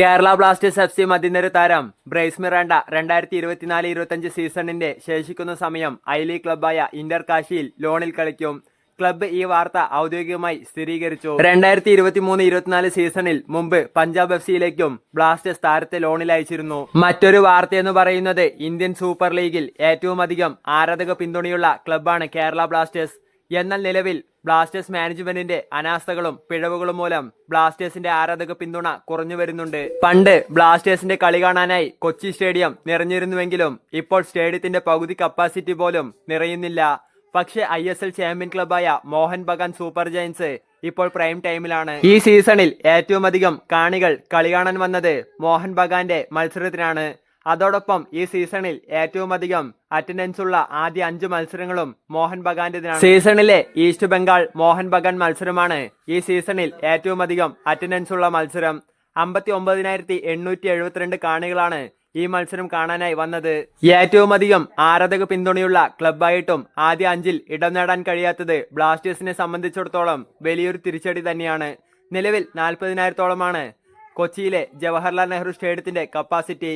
Kerala Blasters F C മധ്യനിര താരം ബ്രൈസ് മിറാണ്ട രണ്ടായിരത്തി ഇരുപത്തിനാല് ഇരുപത്തഞ്ച് സീസണിന്റെ ശേഷിക്കുന്ന സമയം ഐ ലീഗ് ക്ലബായ ഇന്റർ കാശിയിൽ ലോണിൽ കളിക്കും. ക്ലബ്ബ് ഈ വാർത്ത ഔദ്യോഗികമായി സ്ഥിരീകരിച്ചു. രണ്ടായിരത്തി ഇരുപത്തി മൂന്ന് ഇരുപത്തിനാല് സീസണിൽ മുമ്പ് പഞ്ചാബ് എഫ് സിയിലേക്കും ബ്ലാസ്റ്റേഴ്സ് താരത്തെ ലോണിൽ അയച്ചിരുന്നു. മറ്റൊരു വാർത്തയെന്ന് പറയുന്നത് ഇന്ത്യൻ സൂപ്പർ ലീഗിൽ ഏറ്റവും അധികം ആരാധക പിന്തുണയുള്ള ക്ലബ്ബാണ് കേരള ബ്ലാസ്റ്റേഴ്സ്. എന്നാൽ നിലവിൽ ബ്ലാസ്റ്റേഴ്സ് മാനേജ്മെന്റിന്റെ അനാസ്ഥകളും പിഴവുകളും മൂലം ബ്ലാസ്റ്റേഴ്സിന്റെ ആരാധക പിന്തുണ കുറഞ്ഞു വരുന്നുണ്ട്. പണ്ട് ബ്ലാസ്റ്റേഴ്സിന്റെ കളി കാണാനായി കൊച്ചി സ്റ്റേഡിയം നിറഞ്ഞിരുന്നുവെങ്കിലും ഇപ്പോൾ സ്റ്റേഡിയത്തിന്റെ പകുതി കപ്പാസിറ്റി പോലും നിറയുന്നില്ല. പക്ഷേ ഐ എസ് എൽ ചാമ്പ്യൻ ക്ലബായ മോഹൻ ബഗാൻ സൂപ്പർ ജയൻസ് ഇപ്പോൾ പ്രൈം ടൈമിലാണ് ഈ സീസണിൽ ഏറ്റവും അധികം കാണികൾ കളി കാണാൻ വന്നത് മോഹൻ ബഗാന്റെ മത്സരത്തിനാണ്. അതോടൊപ്പം ഈ സീസണിൽ ഏറ്റവും അധികം അറ്റൻഡൻസ് ഉള്ള ആദ്യ അഞ്ച് മത്സരങ്ങളും മോഹൻ ബഗാന്റേതിനാണ്. സീസണിലെ ഈസ്റ്റ് ബംഗാൾ മോഹൻ ബഗാൻ മത്സരമാണ് ഈ സീസണിൽ ഏറ്റവും അധികം അറ്റൻഡൻസ് ഉള്ള മത്സരം. അമ്പത്തി ഒമ്പതിനായിരത്തി എണ്ണൂറ്റി എഴുപത്തിരണ്ട് കാണികളാണ് ഈ മത്സരം കാണാനായി വന്നത്. ഏറ്റവും അധികം ആരാധക പിന്തുണയുള്ള ക്ലബായിട്ടും ആദ്യ അഞ്ചിൽ ഇടം നേടാൻ കഴിയാത്തത് ബ്ലാസ്റ്റേഴ്സിനെ സംബന്ധിച്ചിടത്തോളം വലിയൊരു തിരിച്ചടി തന്നെയാണ്. നിലവിൽ നാൽപ്പതിനായിരത്തോളമാണ് കൊച്ചിയിലെ ജവഹർലാൽ നെഹ്റു സ്റ്റേഡിയത്തിന്റെ കപ്പാസിറ്റി